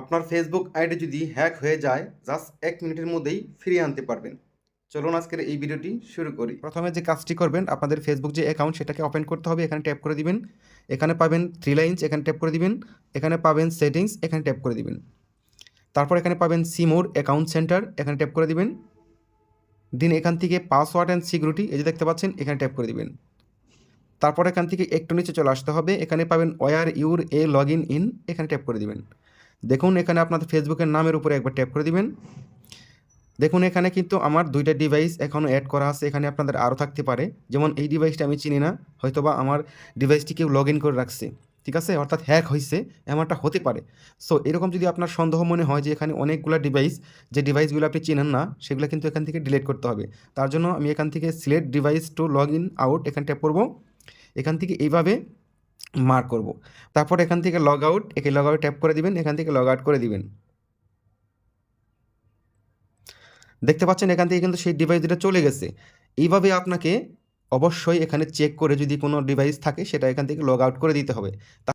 আপনার Facebook ID যদি hack হয়ে যায় জাস্ট এক মিনিটের মধ্যেই ফিরিয়ে আনতে পারবেন। চলুন আজকের এই ভিডিওটি শুরু করি। প্রথমে যে কাজটি করবেন, আপনাদের ফেসবুক যে অ্যাকাউন্ট সেটাকে ওপেন করতে হবে, এখানে ট্যাপ করে দিবেন। এখানে পাবেন থ্রি লাইন্স এখানে ট্যাপ করে দিবেন। এখানে পাবেন সেটিংস এখানে ট্যাপ করে দিবেন। তারপর এখানে পাবেন সিমোর অ্যাকাউন্ট সেন্টার এখানে ট্যাপ করে দিবেন। দিন এখান থেকে পাসওয়ার্ড অ্যান্ড সিকিউরিটি এই যে দেখতে পাচ্ছেন, এখানে ট্যাপ করে দিবেন। তারপর এখান থেকে একটু নিচে চলে আসতে হবে, এখানে পাবেন where you're a log in in এখানে ট্যাপ করে দিবেন। দেখুন এখানে আপনাদের ফেসবুকের নামের উপরে একবার ট্যাপ করে দিবেন। দেখুন এখানে কিন্তু আমার দুইটা ডিভাইস এখনও অ্যাড করা আছে, এখানে আপনাদের আরও থাকতে পারে। যেমন এই ডিভাইসটা আমি চিনি না, হয়তোবা আমার ডিভাইসটি কেউ লগ ইন করে রাখছে, ঠিক আছে? অর্থাৎ হ্যাক হয়েছে এমনটা হতে পারে। সো এরকম যদি আপনার সন্দেহ মনে হয় যে এখানে অনেকগুলো ডিভাইস যে ডিভাইসগুলো আপনি চেনেন না, সেগুলো কিন্তু এখান থেকে ডিলিট করতে হবে। তার জন্য আমি এখান থেকে select device to log in out এখানে ট্যাপ করব। এখান থেকে এইভাবে মার্ক করব। তারপর এখান থেকে লগ আউট একে লগ আউট ট্যাপ করে দিবেন, এখান থেকে লগ আউট করে দিবেন। দেখতে পাচ্ছেন এখান থেকে কিন্তু সেই ডিভাইস দুটো চলে গেছে। এইভাবে আপনাকে অবশ্যই এখানে চেক করে যদি কোনো ডিভাইস থাকে, সেটা এখান থেকে লগ আউট করে দিতে হবে।